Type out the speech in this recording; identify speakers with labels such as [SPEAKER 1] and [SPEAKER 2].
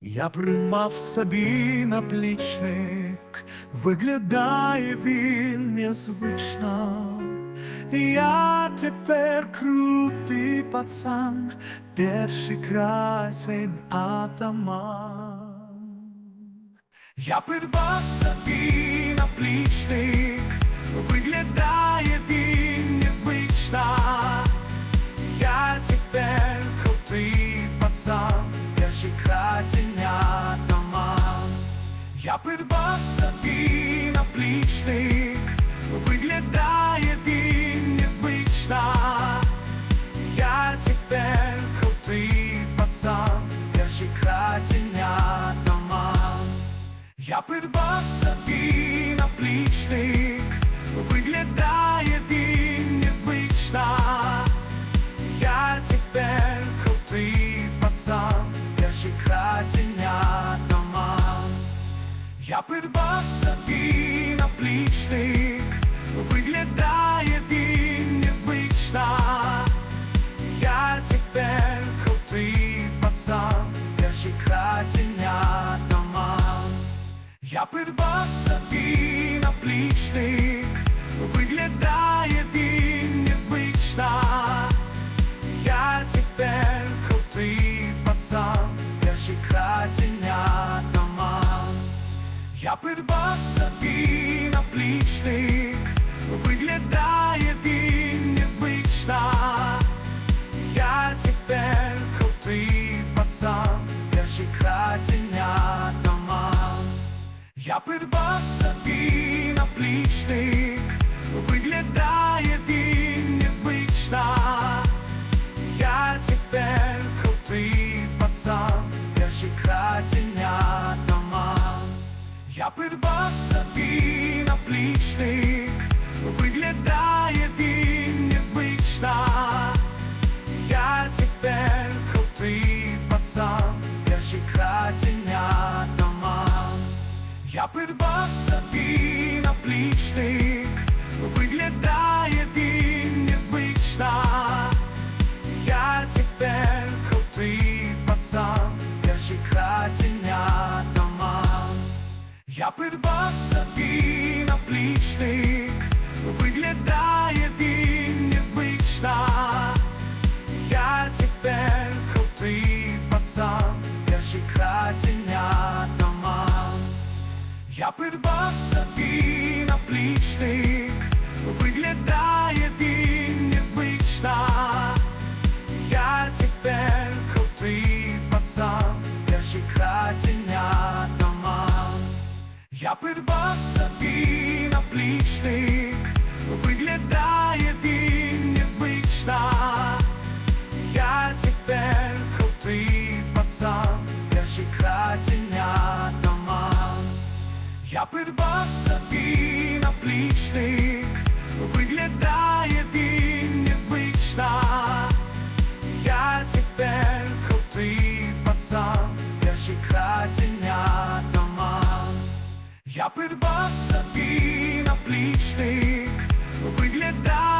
[SPEAKER 1] Я примав собі наплічник, виглядає він незвично. Я тепер крутий пацан, перший красень атаман. Я придбав собі наплічник, Я придбав собі наплічник, виглядає він незвично. Я тепер крутий пацан, перший красень дома. Я придбав Я придбав Я придбав собі наплічник, виглядає він незвично. Я тепер крутий пацан, держи красення дома. Я придбав собі наплічник, Я придбав собі наплічник, виглядає він незвично. Я тепер крутий пацан, перший красень атаман. Я придбав собі наплічник, виглядає він незвично. Я тепер крутий пацан, перший красень атаман. Я придбав собі наплічник, виглядає він незвично. Я тепер крутий пацан, перший красень атаман. Я придбав собі наплічник, Я придбав собі наплічник, виглядає він незвично. Я тепер крутий пацан, перший красень дома. Я придбав собі Я придбав собі наплічник, виглядав.